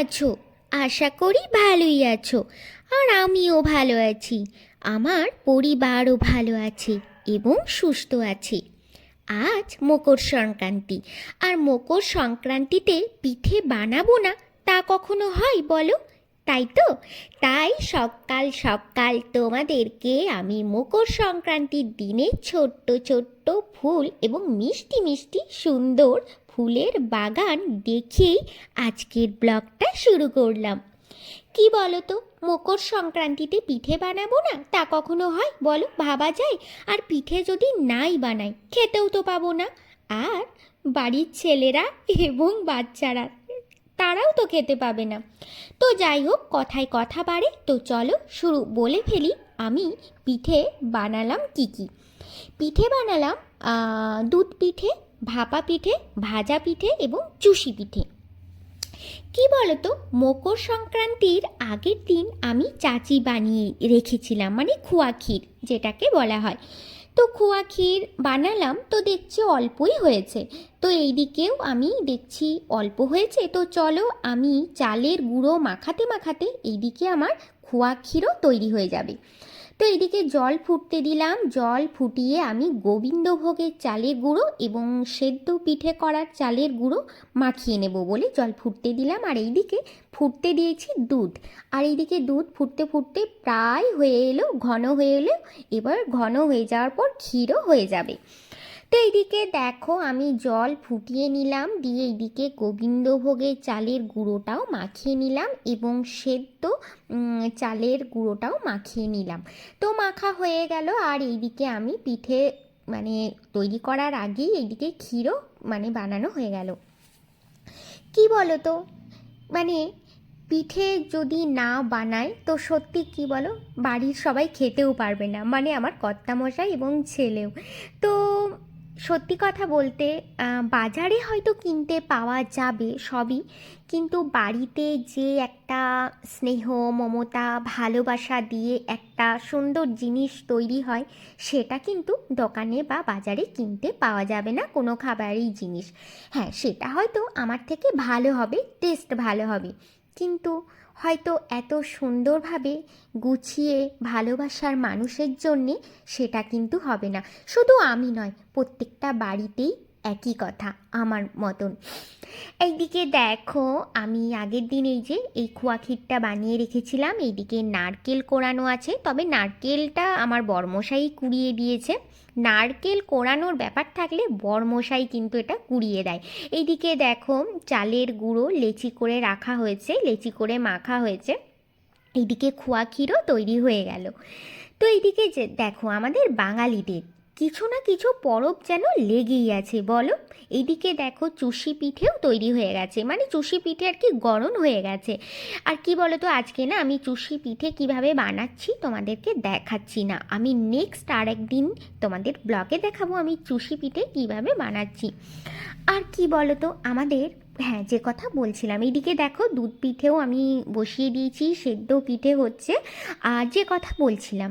আছো? আশা করি ভালোই আছো। আর আমিও ভালো আছি। আমার পরিবারও ভালো আছে এবং সুস্থ আছে। আজ মকর সংক্রান্তি। আর মকর সংক্রান্তিতে পিঠে বানাবো না তা কখনো হয় বলো? তাই তো? তাই সকাল সকাল তোমাদেরকে আমি মকর সংক্রান্তির দিনে ছোট্ট ছোট্ট ফুল এবং মিষ্টি মিষ্টি সুন্দর ফুলের বাগান দেখেই আজকের ব্লগটা শুরু করলাম। কি বলো তো মকর সংক্রান্তিতে পিঠে বানাবো না? তা কখনো হয়? বলো, ভাবা যায়? আর পিঠে যদি নাই বানাই, খেতেও তো পাবো না। আর বাড়ির ছেলেরা এবং বাচ্চারা, তারাও তো খেতে পাবে না। তো যাই হোক, কথায় কথা বাড়ে। তো চলো শুরু, বলে ফেলি আমি পিঠে বানালাম কি কি। পিঠে বানালাম দুধ পিঠে ভাপা পিঠে, ভাজা পিঠে এবং চুষি পিঠে। কি বলতো, মকর সংক্রান্তির আগের দিন আমি চাচি বানিয়ে রেখেছিলাম মানে খোয়া ক্ষীর যেটাকে বলা হয়। তো খোয়া ক্ষীর বানালাম, তো দেখছি অল্পই হয়েছে। তো এই দিকেও আমি দেখছি অল্প হয়েছে, তো চলো আমি চালের গুঁড়ো মাখাতে মাখাতে এইদিকে আমার খোয়া ক্ষীরও তৈরি হয়ে যাবে। তো এদিকে জল ফুটতে দিলাম। জল ফুটিয়ে আমি গোবিন্দভোগের চালের গুঁড়ো এবং সেদ্ধ পিঠে করার চালের গুঁড়ো মাখিয়ে নেব বলে জল ফুটতে দিলাম। আর এইদিকে ফুটতে দিয়েছি দুধ। আর এইদিকে দুধ ফুটতে ফুটতে প্রায় হয়ে এলো, ঘন হয়ে এলো। এবার ঘন হয়ে যাওয়ার পর ক্ষীরও হয়ে যাবে। তো এইদিকে দেখো আমি জল ফুটিয়ে নিলাম, দিয়ে এইদিকে গোবিন্দভোগের চালের গুঁড়োটাও মাখিয়ে নিলাম এবং সেদ্ধ চালের গুঁড়োটাও মাখিয়ে নিলাম। তো মাখা হয়ে গেল, আর এইদিকে আমি পিঠে মানে তৈরি করার আগেই এইদিকে ক্ষীরও মানে বানানো হয়ে গেল। কি বলো তো মানে পিঠে যদি না বানায় তো সত্যি কি বলো? বাড়ির সবাই খেতেও পারবে না মানে আমার কর্তামশাই এবং ছেলেও। তো সত্যি কথা বলতে বাজারে হয়তো কিনতে পাওয়া যাবে সবই, কিন্তু বাড়িতে যে একটা স্নেহ, মমতা, ভালোবাসা দিয়ে একটা সুন্দর জিনিস তৈরি হয়, সেটা কিন্তু দোকানে বা বাজারে কিনতে পাওয়া যাবে না কোনো খাবারই জিনিস। হ্যাঁ সেটা হয়তো আমার থেকে ভালো হবে টেস্ট ভালো হবে। কিন্তু হয়তো এত সুন্দরভাবে গুছিয়ে ভালোবাসার মানুষের জন্যে সেটা কিন্তু হবে না। শুধু আমি নয়, প্রত্যেকটা বাড়িতেই একই কথা, আমার মতন। এইদিকে দেখো, আমি আগের দিন এই যে, এই খোয়া ক্ষীরটা বানিয়ে রেখেছিলাম, এইদিকে নারকেল কোরানো আছে, তবে নারকেলটা আমার বর্মশাই কুড়িয়ে দিয়েছে। নারকেল কোরানোর ব্যাপার থাকলে বর্মশাই কিন্তু এটা কুড়িয়ে দেয়। এইদিকে দেখো, চালের গুঁড়ো লেচি করে রাখা হয়েছে, লেচি করে মাখা হয়েছে। এইদিকে খোয়া ক্ষীরও তৈরি হয়ে গেল। তো এইদিকে যে, দেখো, আমাদের বাঙালিদের কিছু না কিছু পরব যেন লেগেই আছে, বলো? এদিকে দেখো চুষি পিঠেও তৈরি হয়ে গেছে মানে চুষি পিঠে আর কি গরম হয়ে গেছে। আর কি বলো তো আজকে না আমি চুষি পিঠে কীভাবে বানাচ্ছি তোমাদেরকে দেখাচ্ছি না। আমি নেক্সট আর একদিন তোমাদের ব্লগে দেখাবো আমি চুষি পিঠে কীভাবে বানাচ্ছি। আর কি বলো তো আমাদের হ্যাঁ যে কথা বলছিলাম এইদিকে দেখো দুধ পিঠেও আমি বসিয়ে দিয়েছি, সেদ্ধ পিঠে হচ্ছে। আর যে কথা বলছিলাম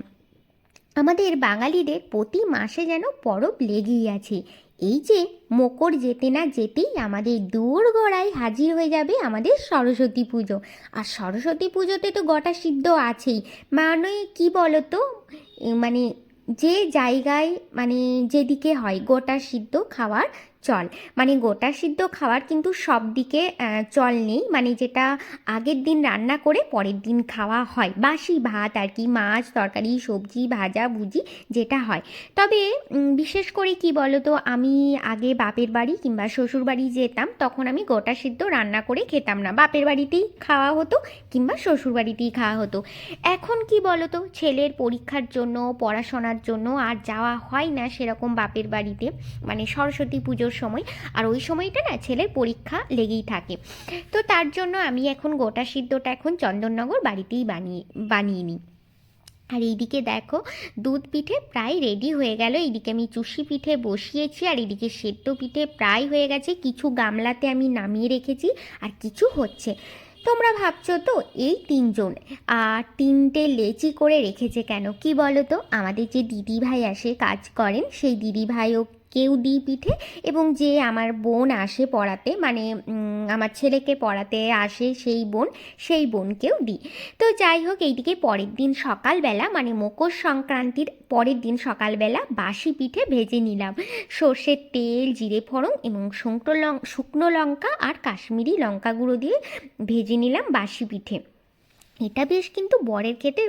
আমাদের বাঙালিদের প্রতি মাসে যেন পরব লেগেই আছে। এই যে মকর যেতে না যেতেই আমাদের দূর গড়ায় হাজির হয়ে যাবে আমাদের সরস্বতী পুজো। আর সরস্বতী পুজোতে তো গোটা সিদ্ধ আছেই। মানে কি বলতো? মানে যে জায়গায় মানে যেদিকে হয় গোটা সিদ্ধ খাওয়ার চল। মানে গোটা সিদ্ধ খাওয়ার কিন্তু সব দিকে চল নেই। মানে যেটা আগের দিন রান্না করে পরের দিন খাওয়া হয়। বাসি ভাত আর কি, মাছ, তরকারি, সবজি, ভাজা, ভুজি, যেটা হয়। তবে বিশেষ করে কি বলতো, আমি আগে বাপের বাড়ি কিংবা শ্বশুর বাড়ি যেতাম, তখন আমি গোটা সিদ্ধ রান্না করে খেতাম না। বাপের বাড়িতেই খাওয়া হতো কিংবা শ্বশুর বাড়িতেই খাওয়া হতো। এখন কি বলতো, ছেলের পরীক্ষার জন্য, পড়াশোনার জন্য আর যাওয়া হয় না সেরকম বাপের বাড়িতে। মানে সরস্বতী পুজোর সময়। আর ওই সময়টা না ছেলের পরীক্ষা লেগেই থাকে। তো তার জন্য আমি এখন গোটা সিদ্ধটা এখন চন্দননগর বাড়িতেই বানিয়ে বানিয়ে নিই। আর এইদিকে দেখো, দুধ পিঠে প্রায় রেডি হয়ে গেল। এইদিকে আমি চুষি পিঠে বসিয়েছি, আর এদিকে সেদ্ধ পিঠে প্রায় হয়ে গেছে। কিছু গামলাতে আমি নামিয়ে রেখেছি, আর কিছু হচ্ছে। তোমরা ভাবছ তো, এই তিনজন, আর তিনটে লেচি করে রেখেছে কেন? কি বলো তো? আমাদের যে দিদি ভাই আসে, কাজ করেন, সেই দিদি ভাইও কেউ দিই পিঠে এবং যে আমার বোন আসে পড়াতে মানে আমার ছেলেকে পড়াতে আসে সেই বোন, সেই বোনকেও দিই। তো যাই হোক, এইদিকে পরের দিন সকালবেলা মানে মকর সংক্রান্তির পরের দিন সকালবেলা বাসি পিঠে ভেজে নিলাম। সর্ষের তেল, জিরে ফোড়ন এবং শুকনো লং, শুকনো লঙ্কা আর কাশ্মীরি লঙ্কা গুঁড়ো দিয়ে ভেজে নিলাম বাসি পিঠে। এটা বেশ কিন্তু বরের খেতে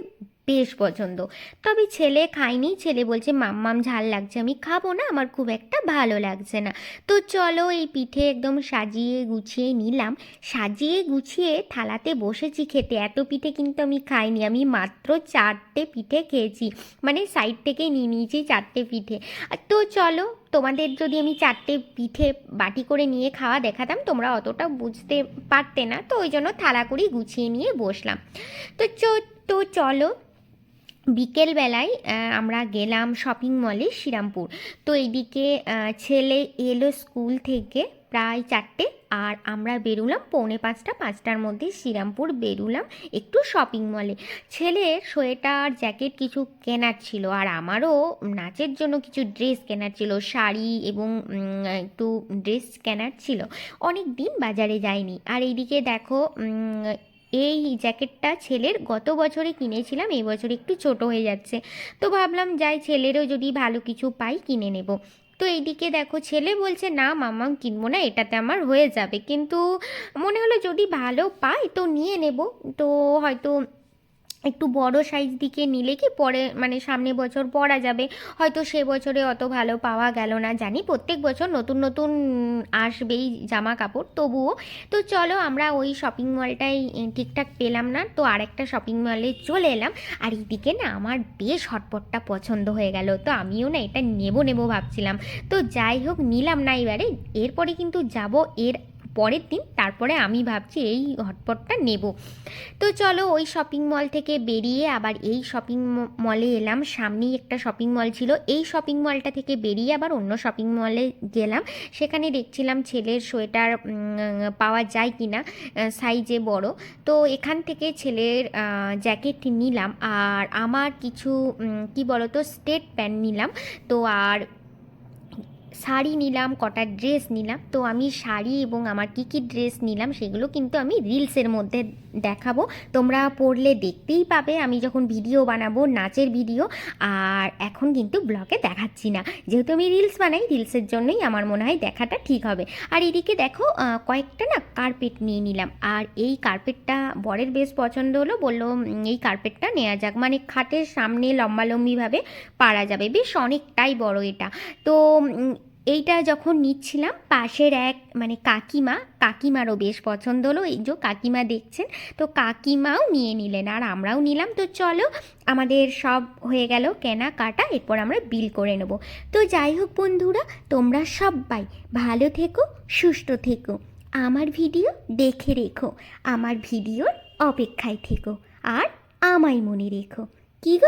বেশ পছন্দ। তবে ছেলে খায়নি, ছেলে বলছে মাম্মাম ঝাল লাগছে, আমি খাব না, আমার খুব একটা ভালো লাগছে না। তো চলো এই পিঠে একদম সাজিয়ে গুছিয়ে নিলাম। সাজিয়ে গুছিয়ে থালাতে বসেছি খেতে, এত পিঠে কিন্তু আমি খাইনি, আমি মাত্র চারটে পিঠে খেয়েছি মানে সাইড থেকে নিয়ে নিয়েছি চারটে পিঠে। তো চলো, তোমাদের যদি আমি চারটে পিঠে বাটি করে নিয়ে খাওয়া দেখাতাম, তোমরা অতটা বুঝতে পারতে না, তো ওই জন্য থালা করেই গুছিয়ে নিয়ে বসলাম। তো তো চলো বিকেলবেলায় আমরা গেলাম শপিং মলে শ্রীরামপুর। তো এইদিকে ছেলে এলো স্কুল থেকে প্রায় চারটে আর আমরা বেরুলাম পৌনে পাঁচটা, পাঁচটার মধ্যে শ্রীরামপুর বেরুলাম একটু শপিং মলে ছেলের সোয়েটার, জ্যাকেট কিছু কেনার ছিল আর আমারও নাচের জন্য কিছু ড্রেস কেনার ছিল, শাড়ি এবং একটু ড্রেস কেনার ছিল। অনেক দিন বাজারে যায়নি আর এইদিকে দেখো এই জ্যাকেটটা ছেলের গত বছরে কিনেছিলাম, এই বছর একটু ছোট হয়ে যাচ্ছে। তো ভাবলাম যাই ছেলেরও যদি ভালো কিছু পাই কিনে নেব। তো এইদিকে দেখো, ছেলে বলছে, না মামা, কিনবো না, এটাতে আমার হয়ে যাবে। কিন্তু মনে হলো যদি ভালো পাই তো নিয়ে নেব। তো হয়তো একটু বড় সাইজ দিকে নিলে কি পরে মানে সামনে বছর পরা যাবে। হয়তো সে বছরে অত ভালো পাওয়া গেল না, জানি। প্রত্যেক বছর নতুন নতুন আসবেই জামা কাপড় তবুও। তো চলো আমরা ওই শপিং মলটাই ঠিকঠাক পেলাম না, তো আরেকটা শপিং মলে চলে এলাম। আর এইদিকে না আমার বেশ হটপটটা পছন্দ হয়ে গেল, তো আমিও না এটা নেব নেব ভাবছিলাম। তো যাই হোক, নিলাম না এবারে। এরপরে কিন্তু যাব এর পরের দিন তারপরে আমি ভাবছি এই হটপটটা নেব। তো চলো ওই শপিং মল থেকে বেরিয়ে আবার এই শপিং মলে এলাম। সামনেই একটা শপিং মল ছিল। এই শপিং মলটা থেকে বেরিয়ে আবার অন্য শপিং মলে গেলাম। সেখানে দেখছিলাম ছেলের সোয়েটার পাওয়া যায় কি না সাইজে বড়। তো এখান থেকে ছেলের জ্যাকেট নিলাম। আর আমার কিছু কি বলতো স্টেট প্যান্ট নিলাম। তো আর শাড়ি নিলাম, কটা ড্রেস নিলাম। তো আমি শাড়ি এবং আমার কী কী ড্রেস নিলাম সেগুলো কিন্তু আমি রিলসের মধ্যে দেখাবো। তোমরা পড়লে দেখতেই পাবে। আমি যখন ভিডিও বানাবো, নাচের ভিডিও আর এখন কিন্তু ব্লগে দেখাচ্ছি না। যেহেতু আমি রিলস বানাই রিলসের জন্যই আমার মনে হয় দেখাটা ঠিক হবে। আর এদিকে দেখো কয়েকটা না কার্পেট নিয়ে নিলাম। আর এই কার্পেটটা বরের বেশ পছন্দ হলো। বলল এই কার্পেটটা নেওয়া যাক। মানে খাটের সামনে লম্বালম্বিভাবে পারা যাবে। বেশ অনেকটাই বড় এটা। তো এইটা যখন নিচ্ছিলাম, পাশের এক মানে কাকিমা, কাকিমারও বেশ পছন্দ হলো, এই যে কাকিমা দেখছেন, তো কাকিমাও নিয়ে নিলেন। আর আমরাও নিলাম, তো চলো আমাদের সব হয়ে গেল কেনাকাটা, এরপর আমরা বিল করে নেব। তো যাই হোক বন্ধুরা, তোমরা সবাই ভালো থেকো, সুস্থ থেকো। আমার ভিডিও দেখে রেখো, আমার ভিডিওর অপেক্ষায় থেকো, আর আমায় মনে রেখো। কী